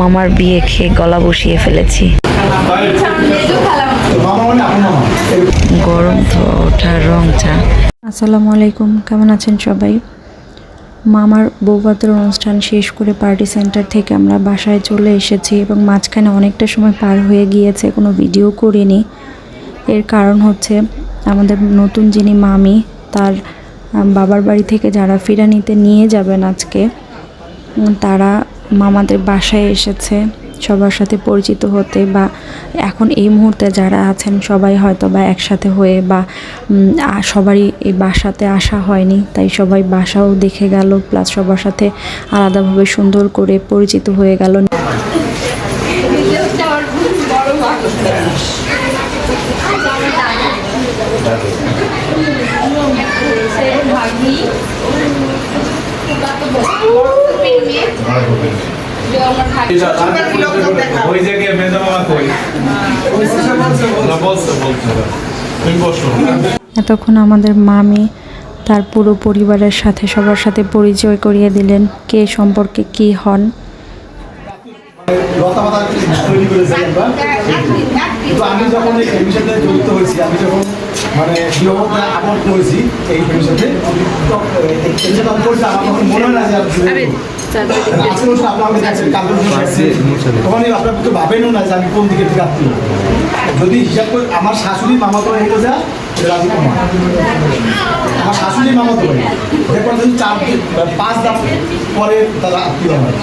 মামার বিয়ে খেয়ে গলা বসিয়ে ফেলেছি। গরম তো ওঠার রং চা। আসসালামু আলাইকুম, কেমন আছেন সবাই? মামার বৌভাতের অনুষ্ঠান শেষ করে পার্টি সেন্টার থেকে আমরা বাসায় চলে এসেছি এবং মাঝখানে অনেকটা সময় পার হয়ে গিয়েছে, কোনো ভিডিও করিনি। এর কারণ হচ্ছে আমাদের নতুন যিনি মামি, তার বাবার বাড়ি থেকে যারা ফিরানিতে নিয়ে যাবেন আজকে তারা মামাদের বাসায় এসেছে। সবার সাথে পরিচিত হতে বা এখন এই মুহূর্তে যারা আছেন, সবাই হয়তো বা একসাথে হয়ে বা সবারই এই বাসাতে আসা হয়নি। তাই সবাই বাসাও দেখে গেল প্লাস সবার সাথে আলাদাভাবে সুন্দর করে পরিচিত হয়ে গেল। ওই জায়গায় মেজা কই? না বলছে বলছে তুমি বসো। এতক্ষণ আমাদের মামি তার পুরো পরিবারের সাথে সবার সাথে পরিচয় করিয়ে দিলেন কে সম্পর্কে কি হন। আমি যখন এই হয়েছি আমি যখন মানে বিবাহটা আপন করেছি এই ফ্যামিলির সাথে তো এই সাথে আমি করছি আমার তখন মনে হয় না যে আমি ভাবেনও না আমি কোন দিকে যদি হিসাব করে আমার শাশুড়ি মামা তো হয়ে যা রাজু কুমার আমার শাশুড়ি মামা তো এরপর যদি চার পাঁচ দাম পরে তারা আত্মীয় হয়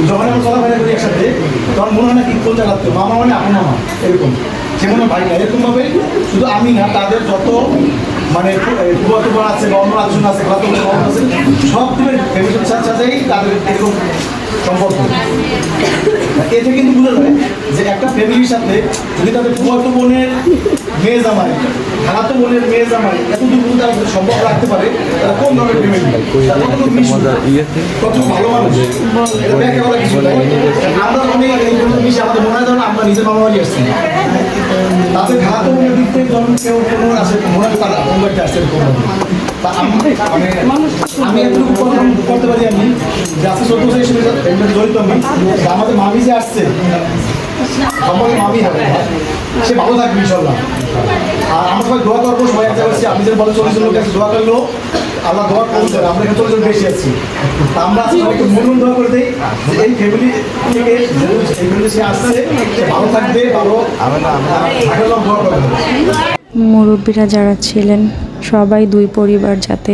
যখন আমরা চলাফেরা করি একসাথে তখন মনে হয় না কি কোন জায়গা মামা মানে আপন এরকম সে হয় ভাই না এরকমভাবে শুধু আমি না তাদের যত মানে ফুয়াতো আছে বা অন্য আলোচনা আছে খালাতো বোন বোন আছে সব দিকে ফ্যামিলির সাথে সাথেই তাদের এরকম সম্পর্ক। এতে কিন্তু বোঝা যায় যে একটা ফ্যামিলির সাথে যদি তাদের ফুয়াতো বোনের মেয়ে জামাই খালাতো বোনের মেয়ে জামাই এতটুকু তারা যদি সম্পর্ক রাখতে পারে তারা কোন ধরনের ফ্যামিলি মিশুক, ভালো মানুষ। এটা কিছু আমরা অনেক এই মিশে আমাদের মনে হয় আমরা নিজের মামা বাড়ি আসছি। তাদের দিক থেকে যখন কেউ কোনো আছে মনে হয় তারা কোন বাড়িতে আসছে এরকম ভাবে। তা আমি মানে আমি করতে পারি আমি যে আজকে চোদ্দ বছর হিসেবে জড়িত আমি আমাদের মামি যে আসছে সম্পর্কে মামি হবে সে ভালো থাকবে ইনশাল্লাহ আর আমরা সবাই দোয়া করব সবাই। আপনি যে বলে চল্লিশ লোক আছে দোয়া করল আল্লাহ দোয়া করছে আমরা এখানে বেশি আছি। আমরা মন দোয়া করে দিই এই ফ্যামিলি থেকে ফ্যামিলি সে আসছে ভালো থাকবে, ভালো দোয়া করবে। মুরব্বীরা যারা ছিলেন, সবাই দুই পরিবার যাতে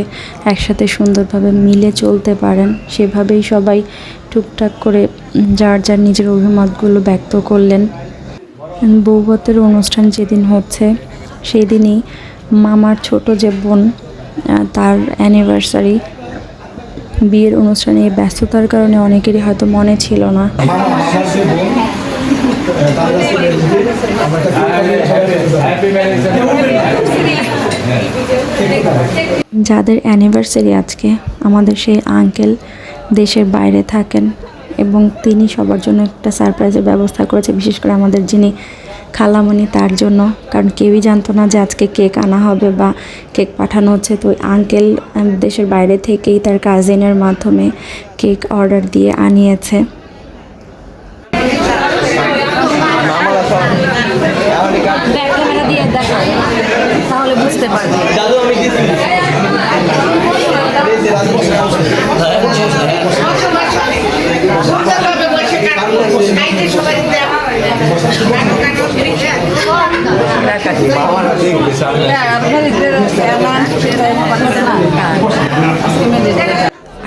একসাথে সুন্দরভাবে মিলে চলতে পারেন, সেভাবেই সবাই টুকটাক করে যার যার নিজের অভিমতগুলো ব্যক্ত করলেন। বৌভাতের অনুষ্ঠান যেদিন হচ্ছে সেই দিনই মামার ছোট যে বোন তার অ্যানিভার্সারি বিয়ের অনুষ্ঠানে এই ব্যস্ততার কারণে অনেকেরই হয়তো মনে ছিল না। যাদের অ্যানিভার্সারি আজকে আমাদের সেই আঙ্কেল দেশের বাইরে থাকেন এবং তিনি সবার জন্য একটা সারপ্রাইজের ব্যবস্থা করেছে বিশেষ করে আমাদের যিনি খালামণি তার জন্য, কারণ কেউই জানতো না যে আজকে কেক আনা হবে বা কেক পাঠানো হচ্ছে। তো আঙ্কেল দেশের বাইরে থেকেই তার কাজিনের মাধ্যমে কেক অর্ডার দিয়ে আনিয়েছে। বুঝতে পারবে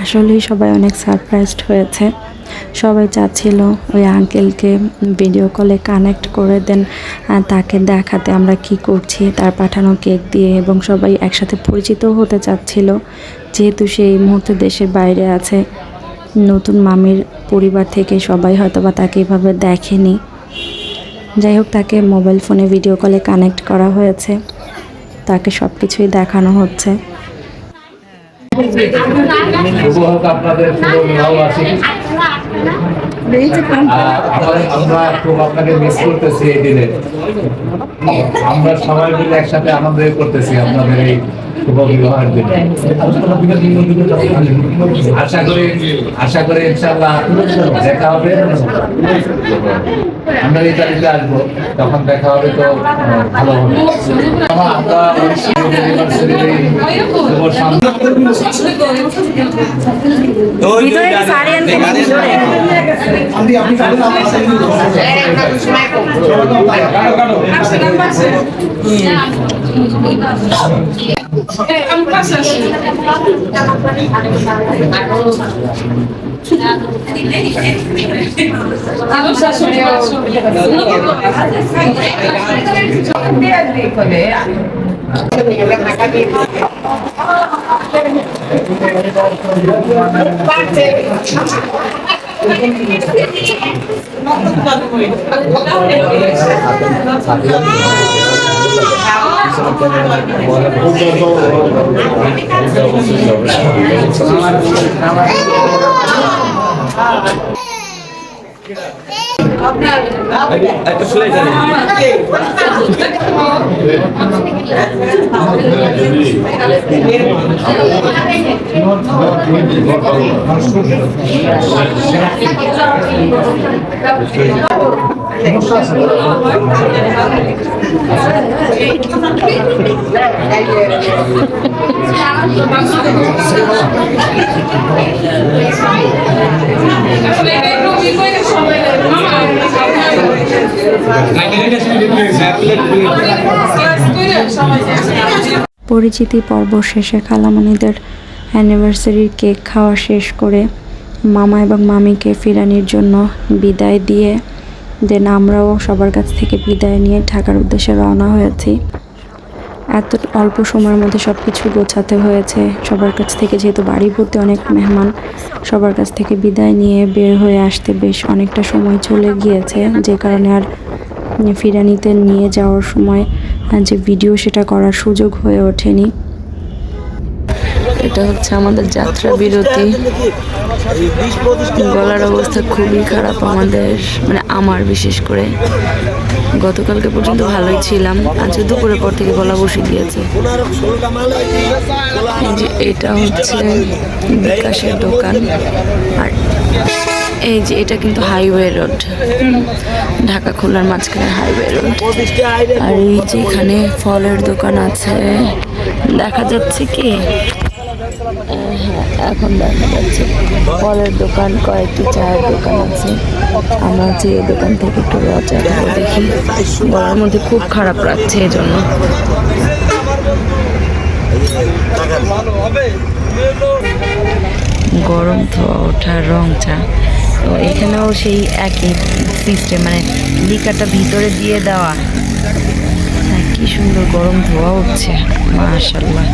আসলেই সবাই অনেক সারপ্রাইজড হয়েছে। সবাই চাচ্ছিল ওই আঙ্কেলকে ভিডিও কলে কানেক্ট করে দেন তাকে দেখাতে আমরা কি করছি, তার পাঠানো কেক দিয়ে, এবং সবাই একসাথে পরিচিত হতে চাচ্ছিল, যেহেতু সে এই মুহূর্তে দেশের বাইরে আছে। নতুন মামির পরিবার থেকে সবাই হয়তো বা তাকে এভাবে দেখেনি। যাই হোক তাকে মোবাইল ফোনে ভিডিও কলে কানেক্ট করা হয়েছে। তাকে সব কিছুই দেখানো হচ্ছে। আমরা- সবাই মিলে একসাথে আনন্দ করতেছি আপনাদের এই আশা করি আশা করি ইনশাল্লাহ দেখা হবে। আমরা এই তারিখে আসব তখন দেখা হবে তো ভালো হবে। আমরা এই anniversary এই শুভ সন্ধ্যা ভিতরে কি শাড়ি আনতে ভিতরে আপনি আপনি কারণ আমার পরিচিতি পর্ব শেষে খালামণিদের অ্যানিভার্সারির কেক খাওয়া শেষ করে মামা এবং মামিকে ফিরানির জন্য বিদায় দিয়ে দেন আমরাও সবার কাছ থেকে বিদায় নিয়ে ঢাকার উদ্দেশ্যে রওনা হয়েছি। এত অল্প সময়ের মধ্যে সব কিছু গোছাতে হয়েছে। সবার কাছ থেকে যেহেতু বাড়ি ভর্তি অনেক মেহমান, সবার কাছ থেকে বিদায় নিয়ে বের হয়ে আসতে বেশ অনেকটা সময় চলে গিয়েছে। যে কারণে আর ফিরানিতে নিয়ে যাওয়ার সময় যে ভিডিও সেটা করার সুযোগ হয়ে ওঠেনি। এটা হচ্ছে আমাদের যাত্রা বিরতি। গলার অবস্থা খুবই খারাপ আমাদের মানে আমার বিশেষ করে। গতকালকে পর্যন্ত ভালোই ছিলাম আজ দুপুরের পর থেকে গলা বসে গিয়েছে। যে এটা হচ্ছে বিকাশের দোকান, আর এই যে এটা কিন্তু হাইওয়ে রোড, ঢাকা খোলার মাঝখানে হাইওয়ে রোড। আর এই যে এখানে ফলের দোকান আছে, দেখা যাচ্ছে কি? এখন দেখা যাচ্ছে। ফলের দোকান, কয়েকটি চায়ের দোকান আছে। আমরা যে দোকান থেকে একটু রচা দেখি। গলার মধ্যে খুব খারাপ লাগছে এই জন্য গরম ধোয়া ওঠা, রং চা। তো এখানেও সেই একই সিস্টেম মানে লিকাটা ভিতরে দিয়ে দেওয়া। কি সুন্দর গরম ধোয়া হচ্ছে মাশাল্লাহ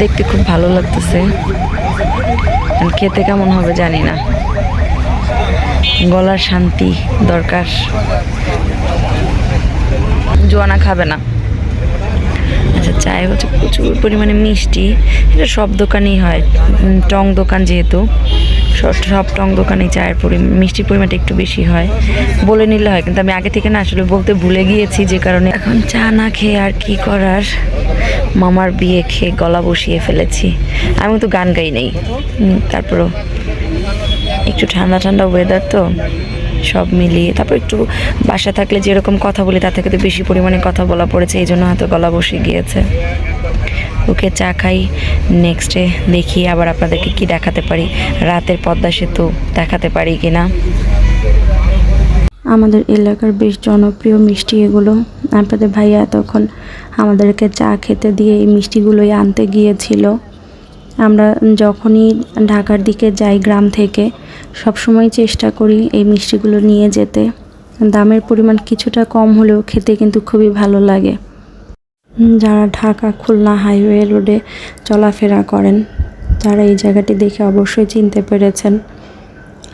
দেখতে খুব ভালো লাগতেছে। খেতে কেমন হবে জানি না। গলার শান্তি দরকার। জোয়ানা খাবে না। আচ্ছা চায় হচ্ছে প্রচুর পরিমাণে মিষ্টি। এটা সব দোকানেই হয়। টং দোকান যেহেতু, সব টং দোকানে চায়ের পরি, মিষ্টির পরিমাণটা একটু বেশি হয়। বলে নিলে হয়, কিন্তু আমি আগে থেকে না আসলে বলতে ভুলে গিয়েছি যে কারণে এখন চা না খেয়ে আর কি করার। মামার বিয়ে খেয়ে গলা বসিয়ে ফেলেছি। আমি তো গান গাই নেই। তারপরও একটু ঠান্ডা ঠান্ডা ওয়েদার তো। সব মিলিয়ে। তারপর একটু বাসা থাকলে যেরকম কথা বলি, তার থেকে তো বেশি পরিমাণে কথা বলা পড়েছে, এই জন্য হয়তো গলা বসে গিয়েছে। ওকে চা খাই নেক্সটে দেখি আবার আপনাদেরকে কি দেখাতে পারি। রাতের পদ্মা সেতু দেখাতে পারি কি না আমাদের এলাকার বেশ জনপ্রিয় মিষ্টি এগুলো। আপনাদের ভাইয়া তখন আমাদেরকে চা খেতে দিয়ে এই মিষ্টিগুলোই আনতে গিয়েছিল। আমরা যখনই ঢাকার দিকে যাই গ্রাম থেকে, সবসময় চেষ্টা করি এই মিষ্টিগুলো নিয়ে যেতে। দামের পরিমাণ কিছুটা কম হলেও খেতে কিন্তু খুবই ভালো লাগে। যারা ঢাকা খুলনা হাইওয়ে রোডে চলাফেরা করেন, তারা এই জায়গাটি দেখে অবশ্যই চিনতে পেরেছেন।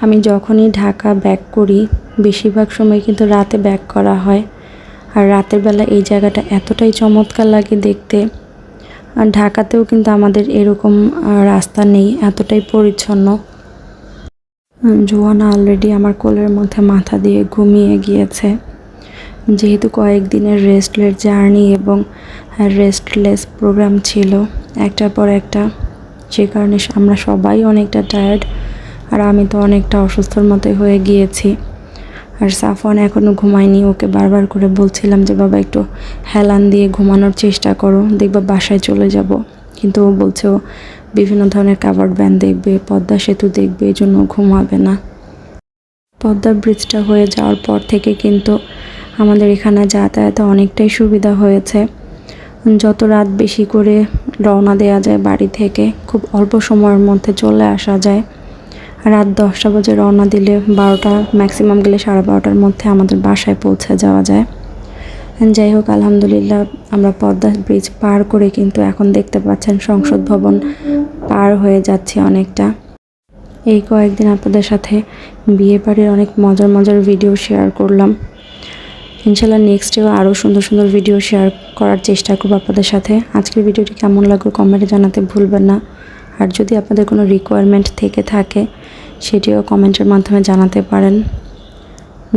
আমি যখনই ঢাকা ব্যাক করি, বেশিরভাগ সময় কিন্তু রাতে ব্যাক করা হয়। আর রাতের বেলা এই জায়গাটা এতটাই চমৎকার লাগে দেখতে। ঢাকাতেও কিন্তু আমাদের এরকম রাস্তা নেই, এতটাই পরিচ্ছন্ন। জোয়ানা অলরেডি আমার কোলের মধ্যে মাথা দিয়ে ঘুমিয়ে গিয়েছে। যেহেতু কয়েকদিনের রেস্টলেস জার্নি এবং রেস্টলেস প্রোগ্রাম ছিল, একটার পর একটা, যে কারণে আমরা সবাই অনেকটা টায়ার্ড আর আমি তো অনেকটা অসুস্থর মতোই হয়ে গিয়েছি। আর সাফওয়ান এখনও ঘুমায়নি। ওকে বারবার করে বলছিলাম যে, বাবা, একটু হেলান দিয়ে ঘুমানোর চেষ্টা করো, দেখবা বাসায় চলে যাব। কিন্তু ও বলছে, ও বিভিন্ন ধরনের কাভার্ড ব্যান্ড দেখবে, পদ্মা সেতু দেখবে, এই জন্য ঘুমাবে না। পদ্মা ব্রিজটা হয়ে যাওয়ার পর থেকে কিন্তু আমাদের এখানে যাতায়াতে অনেকটাই সুবিধা হয়েছে। যত রাত বেশি করে রওনা দেওয়া যায় বাড়ি থেকে, খুব অল্প সময়ের মধ্যে চলে আসা যায়। রাত দশটা বাজে রওনা দিলে বারোটা ম্যাক্সিমাম গেলে সাড়ে বারোটার মধ্যে আমাদের বাসায় পৌঁছে যাওয়া যায়। যাই হোক, আলহামদুলিল্লাহ আমরা পদ্মা ব্রিজ পার করে কিন্তু এখন দেখতে পাচ্ছেন সংসদ ভবন পার হয়ে যাচ্ছে অনেকটা। এই কয়েকদিন আপনাদের সাথে বিয়ে বাড়ির অনেক মজার মজার ভিডিও শেয়ার করলাম। ইনশাল্লাহ নেক্সটেও আরও সুন্দর সুন্দর ভিডিও শেয়ার করার চেষ্টা করব আপনাদের সাথে। আজকের ভিডিওটি কেমন লাগল কমেন্টে জানাতে ভুলবেন না। আর যদি আপনাদের কোনো রিকোয়ারমেন্ট থেকে থাকে, সেটিও কমেন্টের মাধ্যমে জানাতে পারেন।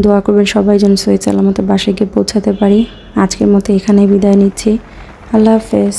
দোয়া করবেন সবাই যেন সই সালামতে বাসায় গিয়ে পৌঁছাতে পারি। আজকের মতো এখানেই বিদায় নিচ্ছি। আল্লাহ হাফেজ।